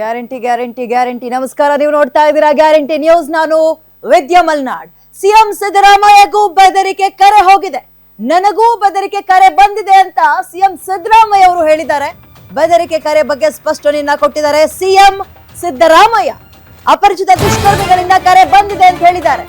Guarantee guarantee guarantee. ನಮಸ್ಕಾರ, ನೀವು ನೋಡ್ತಾ ಇದ್ದೀರಾ ಗ್ಯಾರಂಟಿ ನ್ಯೂಸ್. ನಾನು ವಿದ್ಯಾ ಮಲ್ನಾಡ್. ಸಿಎಂ ಸಿದ್ದರಾಮಯ್ಯಗೂ ಬೆದರಿಕೆ ಕರೆ ಹೋಗಿದೆ. ನನಗೂ ಬೆದರಿಕೆ ಕರೆ ಬಂದಿದೆ ಅಂತ ಸಿಎಂ ಸಿದ್ದರಾಮಯ್ಯ ಅವರು ಹೇಳಿದ್ದಾರೆ. ಬೆದರಿಕೆ ಕರೆ ಬಗ್ಗೆ ಸ್ಪಷ್ಟನೆಯನ್ನ ಕೊಟ್ಟಿದ್ದಾರೆ. ಸಿಎಂ ಸಿದ್ದರಾಮಯ್ಯ ಅಪರಿಚಿತ ದುಷ್ಕರ್ಮಿಗಳಿಂದ ಕರೆ ಬಂದಿದೆ ಅಂತ ಹೇಳಿದ್ದಾರೆ.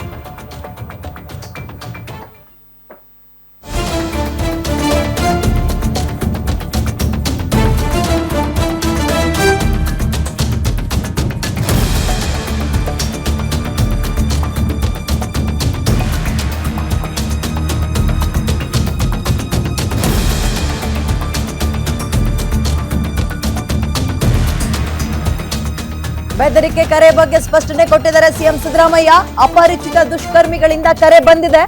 ಬೆದರಿಕೆ ಕರೆ ಬಗ್ಗೆ ಸ್ಪಷ್ಟನೆ ಕೊಟ್ಟಿದ್ದಾರೆ ಸಿಎಂ ಸಿದ್ದರಾಮಯ್ಯ. ಅಪರಿಚಿತ ದುಷ್ಕರ್ಮಿಗಳಿಂದ ಕರೆ ಬಂದಿದೆ.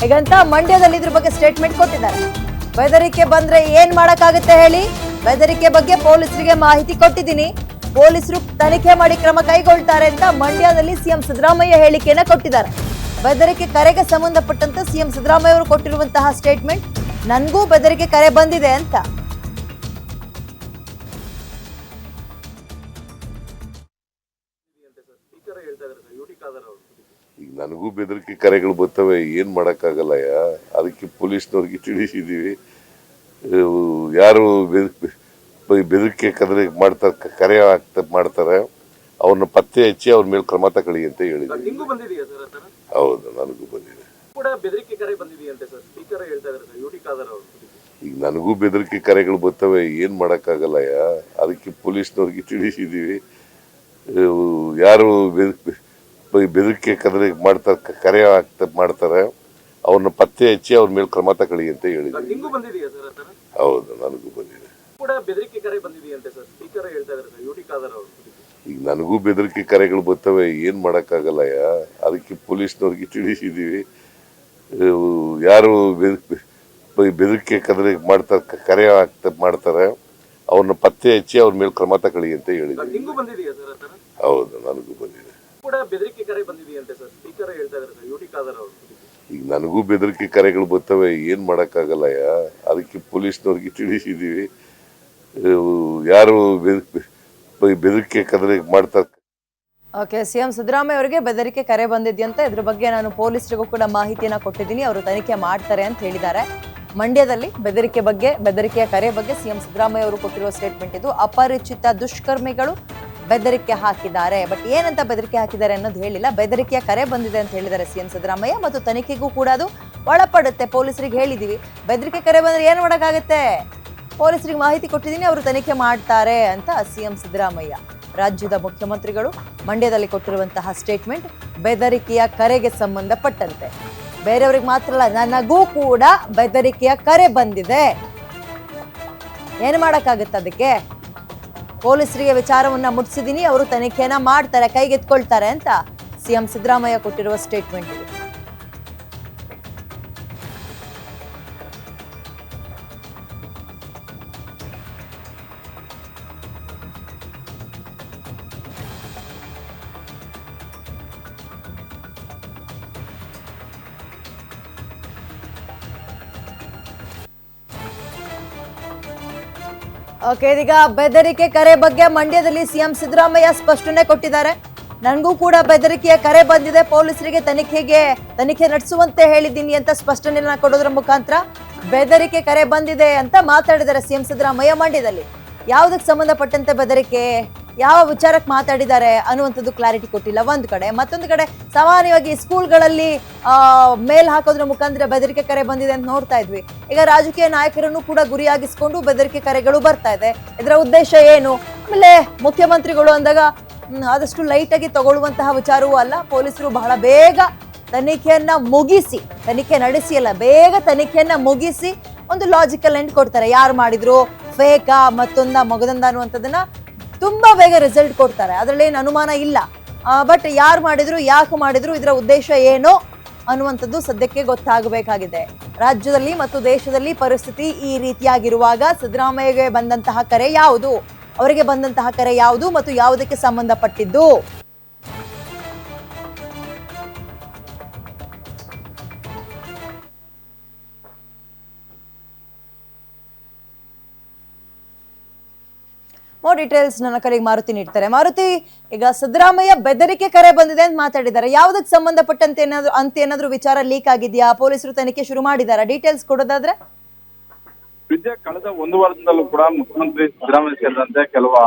ಹೀಗಂತ ಮಂಡ್ಯದಲ್ಲಿ ಇದ್ರ ಬಗ್ಗೆ ಸ್ಟೇಟ್ಮೆಂಟ್ ಕೊಟ್ಟಿದ್ದಾರೆ. ಬೆದರಿಕೆ ಬಂದ್ರೆ ಏನ್ ಮಾಡಕ್ಕಾಗುತ್ತೆ ಹೇಳಿ? ಬೆದರಿಕೆ ಬಗ್ಗೆ ಪೊಲೀಸರಿಗೆ ಮಾಹಿತಿ ಕೊಟ್ಟಿದ್ದೀನಿ. ಪೊಲೀಸರು ತನಿಖೆ ಮಾಡಿ ಕ್ರಮ ಕೈಗೊಳ್ತಾರೆ ಅಂತ ಮಂಡ್ಯದಲ್ಲಿ ಸಿಎಂ ಸಿದ್ದರಾಮಯ್ಯ ಹೇಳಿಕೆಯನ್ನ ಕೊಟ್ಟಿದ್ದಾರೆ. ಬೆದರಿಕೆ ಕರೆಗೆ ಸಂಬಂಧಪಟ್ಟಂತೆ ಸಿಎಂ ಸಿದ್ದರಾಮಯ್ಯ ಅವರು ಕೊಟ್ಟಿರುವಂತಹ ಸ್ಟೇಟ್ಮೆಂಟ್ ನನಗೂ ಬೆದರಿಕೆ ಕರೆ ಬಂದಿದೆ ಅಂತ. ನನಗೂ ಬೆದರಿಕೆ ಕರೆಗಳು ಬರ್ತವೆ ಏನು ಮಾಡೋಕ್ಕಾಗಲ್ಲ ಯಾ ಅದಕ್ಕೆ ಪೊಲೀಸ್ನವ್ರಿಗೆ ತಿಳಿಸಿದ್ದೀವಿ ಯಾರು ಬೆದರಿಕೆ ಕದರಿ ಮಾಡ್ತಾರೆ ಕರೆ ಆಗ್ತ ಮಾಡ್ತಾರೆ ಅವ್ರನ್ನ ಪತ್ತೆ ಹಚ್ಚಿ ಅವ್ರ ಮೇಲೆ ಕ್ರಮ ತಗೊಳ್ಳಿ ಅಂತ ಹೇಳಿದ್ವಿ. ಆ ಹೌದು ನನಗೂ ಬಂದಿದೆ. ಈಗ ನನಗೂ ಬೆದರಿಕೆ ಕರೆಗಳು ಬರ್ತವೆ ಏನು ಮಾಡೋಕ್ಕಾಗಲ್ಲ ಯಾ ಅದಕ್ಕೆ ಪೊಲೀಸ್ನವ್ರಿಗೆ ತಿಳಿಸಿದ್ದೀವಿ ಯಾರು ಬೆದರಿಕೆ ಕದರಿ ಮಾಡ್ತಾರೆ ಕರೆ ಆಗ್ತ ಮಾಡ್ತಾರೆ ಅವ್ರನ್ನ ಪತ್ತೆ ಹಚ್ಚಿ ಅವ್ರ ಮೇಲೆ ಕ್ರಮ ತಗೊಳ್ಳಿ ಅಂತ ಹೇಳಿದ್ವಿ ಹೌದು ನನಗೂ ಬಂದಿದೆ. ಈಗ ನನಗೂ ಬೆದರಿಕೆ ಕರೆಗಳು ಬರ್ತವೆ ಏನ್ ಮಾಡಕ್ಕಾಗಲ್ಲ ಯಾ? ಅದಕ್ಕೆ ಪೊಲೀಸ್ನವ್ರಿಗೆ ತಿಳಿಸಿದೀವಿ ಇವು ಯಾರು ಬೆದರಿಕೆ ಕರೆ ಮಾಡ್ತಾರೆ ಕರೆ ಆಗ್ತ ಮಾಡ್ತಾರೆ ಅವ್ರನ್ನ ಪತ್ತೆ ಹಚ್ಚಿ ಅವ್ರ ಮೇಲೆ ಕ್ರಮ ತಗೊಳ್ಳಿ ಅಂತ ಹೇಳಿದ್ವಿ ಹೌದು ನನಗೂ ಬಂದಿದೆ. ಕೂಡ ಬೆದರಿಕೆ ಕರೆ ಬಂದಿದೆಯಂತೆ ಸರ್? ಸ್ಪೀಕರ್ ಹೇಳ್ತಾ ಇದ್ದಾರೆ ಸರ್ ಯು ಟಿ ಖಾದರ್ ಅವರು. ಈಗ ನನಗೂ ಬೆದರಿಕೆ ಕರೆಗಳು ಬರ್ತವೆ ಏನ್ ಮಾಡಕ್ಕಾಗಲ್ಲ ಯಾ? ಅದಕ್ಕೆ ಪೊಲೀಸ್ನವ್ರಿಗೆ ತಿಳಿಸಿದೀವಿ. ಯಾರು ಬೆದರಿಕೆ ಕರೆ ಮಾಡ್ತಾರೆ ಓಕೆ ಸಿಎಂ ಸಿದ್ದರಾಮಯ್ಯ ಅವರಿಗೆ ಬೆದರಿಕೆ ಕರೆ ಬಂದಿದ್ಯಂತ. ಇದ್ರ ಬಗ್ಗೆ ನಾನು ಪೊಲೀಸರಿಗೂ ಕೂಡ ಮಾಹಿತಿಯನ್ನ ಕೊಟ್ಟಿದ್ದೀನಿ. ಅವರು ತನಿಖೆ ಮಾಡ್ತಾರೆ ಅಂತ ಹೇಳಿದ್ದಾರೆ. ಮಂಡ್ಯದಲ್ಲಿ ಬೆದರಿಕೆ ಬಗ್ಗೆ ಬೆದರಿಕೆಯ ಕರೆ ಬಗ್ಗೆ ಸಿಎಂ ಸಿದ್ದರಾಮಯ್ಯ ಅವರು ಕೊಟ್ಟಿರುವ ಸ್ಟೇಟ್ಮೆಂಟ್ ಇದು. ಅಪರಿಚಿತ ದುಷ್ಕರ್ಮಿಗಳು ಬೆದರಿಕೆ ಹಾಕಿದ್ದಾರೆ. ಬಟ್ ಏನಂತ ಬೆದರಿಕೆ ಹಾಕಿದ್ದಾರೆ ಅನ್ನೋದು ಹೇಳಿಲ್ಲ. ಬೆದರಿಕೆಯ ಕರೆ ಬಂದಿದೆ ಅಂತ ಹೇಳಿದ್ದಾರೆ ಸಿಎಂ ಸಿದ್ದರಾಮಯ್ಯ ಮತ್ತು ತನಿಖೆಗೂ ಕೂಡ ಅದು ಒಳಪಡುತ್ತೆ. ಪೊಲೀಸರಿಗೆ ಹೇಳಿದ್ದೀವಿ ಬೆದರಿಕೆ ಕರೆ ಬಂದರೆ ಏನು ಮಾಡೋಕ್ಕಾಗುತ್ತೆ? ಪೊಲೀಸರಿಗೆ ಮಾಹಿತಿ ಕೊಟ್ಟಿದ್ದೀನಿ, ಅವರು ತನಿಖೆ ಮಾಡ್ತಾರೆ ಅಂತ ಸಿ ಎಂ ಸಿದ್ದರಾಮಯ್ಯ. ರಾಜ್ಯದ ಮುಖ್ಯಮಂತ್ರಿಗಳು ಮಂಡ್ಯದಲ್ಲಿ ಕೊಟ್ಟಿರುವಂತಹ ಸ್ಟೇಟ್ಮೆಂಟ್ ಬೆದರಿಕೆಯ ಕರೆಗೆ ಸಂಬಂಧಪಟ್ಟಂತೆ. ಬೇರೆಯವ್ರಿಗೆ ಮಾತ್ರ ಅಲ್ಲ, ನನಗೂ ಕೂಡ ಬೆದರಿಕೆಯ ಕರೆ ಬಂದಿದೆ. ಏನು ಮಾಡೋಕ್ಕಾಗುತ್ತೆ ಅದಕ್ಕೆ? ಪೊಲೀಸರಿಗೆ ವಿಚಾರವನ್ನ ಮುಟ್ಟಿಸಿದ್ದೀನಿ ಅವರು ತನಿಖೆನ ಮಾಡ್ತಾರೆ ಕೈಗೆತ್ಕೊಳ್ತಾರೆ ಅಂತ ಸಿಎಂ ಸಿದ್ದರಾಮಯ್ಯ ಕೊಟ್ಟಿರುವ ಸ್ಟೇಟ್ಮೆಂಟ್ ಇದು. ಓಕೆ, ಇದೀಗ ಬೆದರಿಕೆ ಕರೆ ಬಗ್ಗೆ ಮಂಡ್ಯದಲ್ಲಿ ಸಿಎಂ ಸಿದ್ದರಾಮಯ್ಯ ಸ್ಪಷ್ಟನೆ ಕೊಟ್ಟಿದ್ದಾರೆ. ನನಗೂ ಕೂಡ ಬೆದರಿಕೆಯ ಕರೆ ಬಂದಿದೆ. ಪೊಲೀಸರಿಗೆ ತನಿಖೆಗೆ, ತನಿಖೆ ನಡೆಸುವಂತೆ ಹೇಳಿದ್ದೀನಿ ಅಂತ ಸ್ಪಷ್ಟನೆಯನ್ನ ಕೊಡೋದ್ರ ಮುಖಾಂತರ ಬೆದರಿಕೆ ಕರೆ ಬಂದಿದೆ ಅಂತ ಮಾತಾಡಿದ್ದಾರೆ ಸಿಎಂ ಸಿದ್ದರಾಮಯ್ಯ ಮಂಡ್ಯದಲ್ಲಿ. ಯಾವುದಕ್ಕೆ ಸಂಬಂಧಪಟ್ಟಂತೆ ಬೆದರಿಕೆ? ಯಾವ ವಿಚಾರಕ್ಕೆ ಮಾತಾಡಿದ್ದಾರೆ ಅನ್ನುವಂಥದ್ದು ಕ್ಲಾರಿಟಿ ಕೊಟ್ಟಿಲ್ಲ. ಒಂದು ಕಡೆ, ಮತ್ತೊಂದು ಕಡೆ ಸಾಮಾನ್ಯವಾಗಿ ಸ್ಕೂಲ್ಗಳಲ್ಲಿ ಮೇಲ್ ಹಾಕೋದ್ರ ಮುಖಾಂತರ ಬೆದರಿಕೆ ಕರೆ ಬಂದಿದೆ ಅಂತ ನೋಡ್ತಾ ಇದ್ವಿ. ಈಗ ರಾಜಕೀಯ ನಾಯಕರನ್ನು ಕೂಡ ಗುರಿಯಾಗಿಸ್ಕೊಂಡು ಬೆದರಿಕೆ ಕರೆಗಳು ಬರ್ತಾ ಇದೆ. ಇದರ ಉದ್ದೇಶ ಏನು? ಆಮೇಲೆ ಮುಖ್ಯಮಂತ್ರಿಗಳು ಅಂದಾಗ ಆದಷ್ಟು ಲೈಟಾಗಿ ತಗೊಳ್ಳುವಂತಹ ವಿಚಾರವೂ ಅಲ್ಲ. ಪೊಲೀಸರು ಬಹಳ ಬೇಗ ತನಿಖೆಯನ್ನ ಮುಗಿಸಿ, ತನಿಖೆ ನಡೆಸಿ ಅಲ್ಲ, ಬೇಗ ತನಿಖೆಯನ್ನ ಮುಗಿಸಿ ಒಂದು ಲಾಜಿಕಲ್ ಎಂಡ್ ಕೊಡ್ತಾರೆ. ಯಾರು ಮಾಡಿದ್ರು? ಫೇಕಾ ಮತ್ತೊಂದ ಮಗದೊಂದ ಅನ್ನುವಂಥದ್ದನ್ನ ತುಂಬಾ ಬೇಗ ರಿಸಲ್ಟ್ ಕೊಡ್ತಾರೆ. ಅದರಲ್ಲಿ ಏನು ಅನುಮಾನ ಇಲ್ಲ. ಬಟ್ ಯಾರು ಮಾಡಿದ್ರು, ಯಾಕೆ ಮಾಡಿದ್ರು, ಇದರ ಉದ್ದೇಶ ಏನು ಅನ್ನುವಂಥದ್ದು ಸದ್ಯಕ್ಕೆ ಗೊತ್ತಾಗಬೇಕಾಗಿದೆ. ರಾಜ್ಯದಲ್ಲಿ ಮತ್ತು ದೇಶದಲ್ಲಿ ಪರಿಸ್ಥಿತಿ ಈ ರೀತಿಯಾಗಿರುವಾಗ ಸಿದ್ದರಾಮಯ್ಯಗೆ ಬಂದಂತಹ ಕರೆ ಯಾವುದು? ಅವರಿಗೆ ಬಂದಂತಹ ಕರೆ ಯಾವುದು ಮತ್ತು ಯಾವುದಕ್ಕೆ ಸಂಬಂಧಪಟ್ಟಿದ್ದು? ಮೋರ್ ಡೀಟೇಲ್ಸ್ ನನ್ನ ಕರೆಗೆ ಮಾರುತಿ ನೀಡ್ತಾರೆ. ಮಾರುತಿ, ಈಗ ಸಿದ್ದರಾಮಯ್ಯ ಬೆದರಿಕೆ ಕರೆ ಬಂದಿದೆ ಅಂತ ಮಾತಾಡಿದ್ದಾರೆ. ಯಾವುದಕ್ಕೆ ಸಂಬಂಧಪಟ್ಟಂತೆ ಏನಾದ್ರು ಅಂತ ಏನಾದ್ರು ವಿಚಾರ ಲೀಕ್ ಆಗಿದೆಯಾ? ಪೊಲೀಸರು ತನಿಖೆ ಶುರು ಮಾಡಿದಾರಾ? ಡೀಟೇಲ್ಸ್ ಕೊಡೋದಾದ್ರೆ? ವಿದ್ಯಾ ಕಳೆದ ಒಂದು ವಾರದಿಂದಲೂ ಕೂಡ ಮುಖ್ಯಮಂತ್ರಿ ಸಿದ್ದರಾಮಯ್ಯ ಸೇರಿದಂತೆ ಕೆಲವು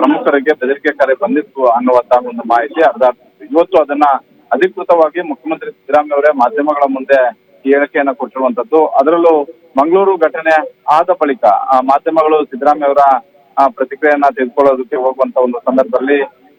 ಪ್ರಮುಖರಿಗೆ ಬೆದರಿಕೆ ಕರೆ ಬಂದಿತ್ತು ಅನ್ನುವಂತಹ ಒಂದು ಮಾಹಿತಿ ಅರ್ಧ ಇವತ್ತು ಅದನ್ನ ಅಧಿಕೃತವಾಗಿ ಮುಖ್ಯಮಂತ್ರಿ ಸಿದ್ದರಾಮಯ್ಯ ಅವರೇ ಮಾಧ್ಯಮಗಳ ಮುಂದೆ ಹೇಳಿಕೆಯನ್ನ ಕೊಟ್ಟಿರುವಂತದ್ದು. ಅದರಲ್ಲೂ ಮಂಗಳೂರು ಘಟನೆ ಆದ ಬಳಿಕ ಮಾಧ್ಯಮಗಳು ಸಿದ್ದರಾಮಯ್ಯ ಅವರ ಪ್ರತಿಕ್ರಿಯೆಯನ್ನ ತೆಗೆದುಕೊಳ್ಳೋದಕ್ಕೆ ಹೋಗುವಂತ ಒಂದು ಸಂದರ್ಭದಲ್ಲಿ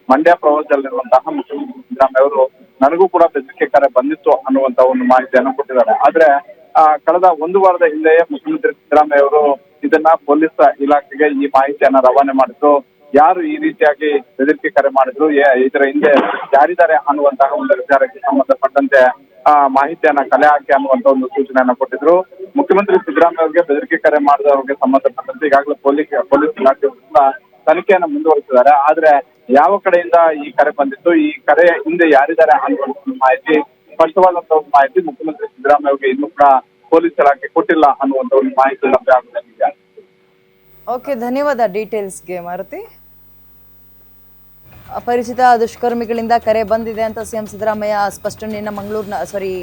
ಮಂಡ್ಯ ಪ್ರವಾಸದಲ್ಲಿರುವಂತಹ ಮುಖ್ಯಮಂತ್ರಿ ಸಿದ್ದರಾಮಯ್ಯ ಅವರು ನನಗೂ ಕೂಡ ಬೆದರಿಕೆ ಕರೆ ಬಂದಿತ್ತು ಅನ್ನುವಂತ ಒಂದು ಮಾಹಿತಿಯನ್ನು ಕೊಟ್ಟಿದ್ದಾರೆ. ಆದ್ರೆ ಆ, ಕಳೆದ ಒಂದು ವಾರದ ಹಿಂದೆಯೇ ಮುಖ್ಯಮಂತ್ರಿ ಸಿದ್ದರಾಮಯ್ಯ ಅವರು ಇದನ್ನ ಪೊಲೀಸ್ ಇಲಾಖೆಗೆ ಈ ಮಾಹಿತಿಯನ್ನ ರವಾನೆ ಮಾಡಿದ್ರು ಯಾರು ಈ ರೀತಿಯಾಗಿ ಬೆದರಿಕೆ ಕರೆ ಮಾಡಿದ್ರು ಇದರ ಹಿಂದೆ ಯಾರಿದ್ದಾರೆ ಅನ್ನುವಂತಹ ಒಂದು ವಿಚಾರಕ್ಕೆ ಸಂಬಂಧಪಟ್ಟಂತೆ, ಆ, ಮಾಹಿತಿಯನ್ನ ಕಲೆ ಹಾಕಿ ಅನ್ನುವಂತ ಒಂದು ಸೂಚನೆಯನ್ನ ಕೊಟ್ಟಿದ್ರು. ಮುಖ್ಯಮಂತ್ರಿ ಸಿದ್ದರಾಮಯ್ಯ ಅವರಿಗೆ ಬೆದರಿಕೆ ಕರೆ ಮಾಡಿದವರಿಗೆ ಸಂಬಂಧಪಟ್ಟಂತೆ ಈಗಾಗಲೇ ಪೊಲೀಸ್ ಪೊಲೀಸ್ ಇಲಾಖೆ ತನಿಖೆಯನ್ನ ಮುಂದುವರಿಸಿದ್ದಾರೆ. ಆದ್ರೆ ಯಾವ ಕಡೆಯಿಂದ ಈ ಕರೆ ಬಂದಿತ್ತು? ಈ ಕರೆ ಹಿಂದೆ ಯಾರಿದ್ದಾರೆ ಅನ್ನುವಂತ ಮಾಹಿತಿ, ಸ್ಪಷ್ಟವಾದಂತ ಒಂದು ಮಾಹಿತಿ ಮುಖ್ಯಮಂತ್ರಿ ಸಿದ್ದರಾಮಯ್ಯ ಅವರಿಗೆ ಇನ್ನೂ ಕೂಡ ಪೊಲೀಸ್ ಇಲಾಖೆ ಕೊಟ್ಟಿಲ್ಲ ಅನ್ನುವಂತ ಒಂದು ಮಾಹಿತಿ ಲಭ್ಯ ಆಗುತ್ತೆ. ಓಕೆ ಧನ್ಯವಾದ ಡೀಟೇಲ್ಸ್ಗೆ ಮಾರುತಿ. ಅಪರಿಚಿತ ದುಷ್ಕರ್ಮಿಗಳಿಂದ ಕರೆ ಬಂದಿದೆ ಅಂತ ಸಿಎಂ ಸಿದ್ದರಾಮಯ್ಯ ಸ್ಪಷ್ಟನೆಯನ್ನು ಮಂಗಳೂರಿನ ಸಾರಿ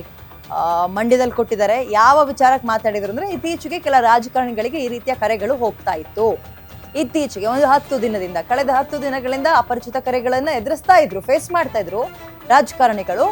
ಮಂಡ್ಯದಲ್ಲಿ ಕೊಟ್ಟಿದ್ದಾರೆ. ಯಾವ ವಿಚಾರಕ್ಕೆ ಮಾತಾಡಿದ್ರು ಅಂದರೆ ಇತ್ತೀಚೆಗೆ ಕೆಲ ರಾಜಕಾರಣಿಗಳಿಗೆ ಈ ರೀತಿಯ ಕರೆಗಳು ಹೋಗ್ತಾ ಇತ್ತು. ಇತ್ತೀಚೆಗೆ ಒಂದು ಹತ್ತು ದಿನದಿಂದ, ಕಳೆದ ಹತ್ತು ದಿನಗಳಿಂದ ಅಪರಿಚಿತ ಕರೆಗಳನ್ನು ಎದುರಿಸ್ತಾ ಇದ್ರು ಫೇಸ್ ಮಾಡ್ತಾ ಇದ್ರು ರಾಜಕಾರಣಿಗಳು.